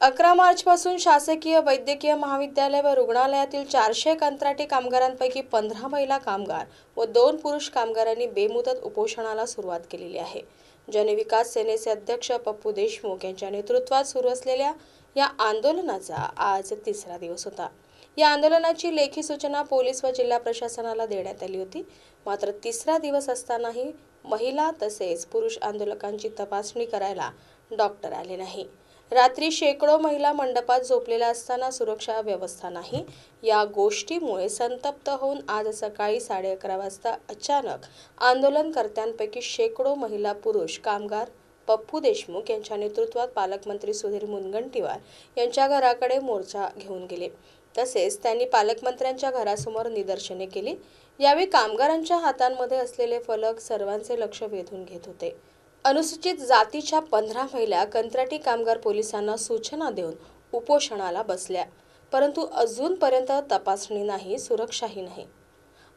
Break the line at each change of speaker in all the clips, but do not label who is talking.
अकरा मार्चपासून शासकीय वैद्यकीय महाविद्यालय व रुग्णालयातील चारशे कंत्राटी कामगारांपैकी पंधरा महिला कामगार व दोन पुरुष कामगारांनी बेमुदत उपोषणाला सुरुवात केलेली आहे. जनविकास सेनेचे अध्यक्ष पप्पू देशमुख यांच्या नेतृत्वात सुरू असलेल्या या आंदोलनाचा आज तिसरा दिवस होता. या आंदोलनाची लेखी सूचना पोलीस व जिल्हा प्रशासनाला देण्यात आली होती. मात्र तिसरा दिवस असतानाही महिला तसेच पुरुष आंदोलकांची तपासणी करायला डॉक्टर आले नाही. रात्री शेकडो महिला मंडपात झोपलेल्या असताना सुरक्षा व्यवस्था नाही. या गोष्टीमुळे संतप्त होऊन आज सकाळी साडे अकरा वाजता अचानक आंदोलनकर्त्यांपैकी शेकडो महिला पुरुष कामगार पप्पू देशमुख यांच्या नेतृत्वात पालकमंत्री सुधीर मुनगंटीवार यांच्या घराकडे मोर्चा घेऊन गेले. तसेच त्यांनी पालकमंत्र्यांच्या घरासमोर निदर्शने केली. यावेळी कामगारांच्या हातांमध्ये असलेले फलक सर्वांचे लक्ष वेधून घेत होते. अनुसूचित जातीच्या पंधरा महिला कंत्राटी कामगार पोलिसांना सूचना देऊन उपोषणाला बसल्या. परंतु अजूनपर्यंत तपासणी नाही सुरक्षाही नाही.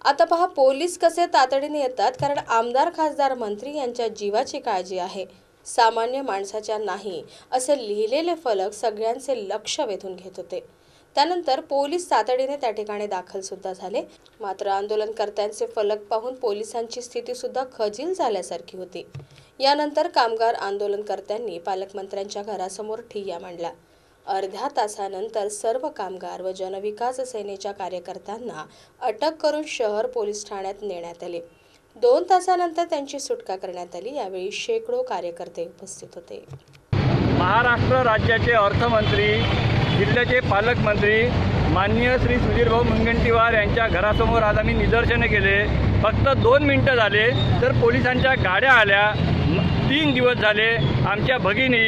आता पहा पोलीस कसे तातडीने येतात? कारण आमदार खासदार मंत्री यांच्या जीवाची काळजी आहे. सामान्य माणसाच्या नाही असे लिहिलेले फलक सगळ्यांचे लक्ष वेधून घेत होते. त्यानंतर पोलीस तातडीने त्या ठिकाणी दाखल सुद्धा झाले. मात्र आंदोलनकर्त्यांचे फलक पाहून पोलिसांची स्थिती सुद्धा खजील झाल्यासारखी होती. यानंतर कामगार आंदोलनकर्त्यांनी पालकमंत्र्यांच्या घरासमोर ठिय्या मांडला अर्ध्या तासानंतर सर्व कामगार व जनविकास सेनेच्या कार्यकर्त्यांना अटक करून शहर पोलीस ठाण्यात नेण्यात आले. दोन तासानंतर त्यांची सुटका करण्यात आली. यावेळी शेकडो कार्यकर्ते उपस्थित होते.
महाराष्ट्र राज्याचे अर्थमंत्री जिल्ह्याचे पालकमंत्री माननीय श्री सुधीरभाऊ मुनगंटीवार यांच्या घरासमोर आज आम्ही निदर्शने केले. फक्त दोन मिनटं झाले तर पोलिसांच्या गाड्या आल्या. तीन दिवस झाले आमच्या भगिनी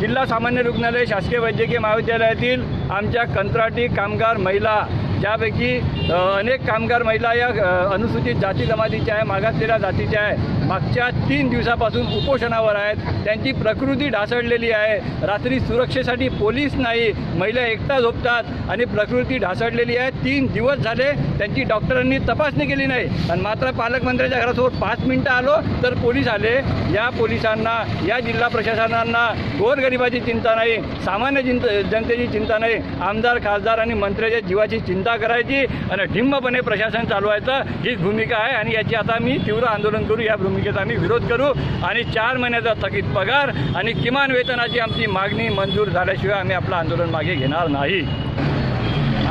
जिल्हा सामान्य रुग्णालय शासकीय वैद्यकीय महाविद्यालयातील आमच्या कंत्राटी कामगार महिला ज्यापैकी अनेक कामगार महिला या अनुसूचित जाती जमातीच्या आहे मागासलेल्या जातीच्या आहे. मागच्या तीन दिवसापासून उपोषणावर आहेत. त्यांची प्रकृती ढासळलेली आहे. रात्री सुरक्षेसाठी पोलीस नाही. महिला एकटा झोपतात आणि प्रकृती ढासळलेली आहे. तीन दिवस झाले त्यांची डॉक्टरांनी तपासणी केली नाही. आणि मात्र पालकमंत्र्यांच्या घरासमोर पाच मिनटं आलो तर पोलीस आले. या पोलिसांना या जिल्हा प्रशासनांना गोरगरिबाची चिंता नाही. सामान्य जिंत जनतेची चिंता नाही. आमदार खासदार आणि मंत्र्याच्या जीवाची चिंता करायची आणि ढिम्मपणे प्रशासन चालवायचं हीच भूमिका आहे. आणि याची आता मी तीव्र आंदोलन करू या भूमिकेचा आम्ही विरोध करू. आणि चार महिन्याचा थकीत पगार आणि किमान वेतनाची आमची मागणी मंजूर झाल्याशिवाय आम्ही आपलं आंदोलन मागे घेणार नाही.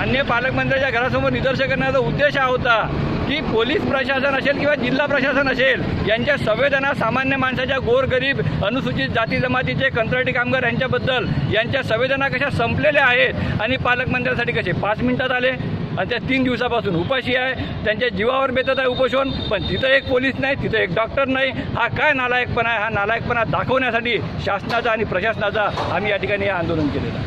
अन्य पालकमंत्र्याच्या घरासमोर निदर्शन करण्याचा उद्देश हा होता. की पोलीस प्रशासन असेल किंवा जिल्हा प्रशासन असेल यांच्या संवेदना सामान्य माणसाच्या गोरगरीब अनुसूचित जाती जमातीचे कंत्राटी कामगार यांच्याबद्दल यांच्या संवेदना कशा संपलेल्या आहेत आणि पालकमंत्र्यांसाठी कसे? पाच मिनिटात आले. आणि त्या तीन दिवसापासून उपाशी आहे. त्यांच्या जीवावर बेतत आहे उपोषण पण तिथं एक पोलीस नाही तिथं एक डॉक्टर नाही. हा काय नालायकपणा आहे? हा नालायकपणा दाखवण्यासाठी शासनाचा आणि प्रशासनाचा आम्ही या ठिकाणी आंदोलन केलेलं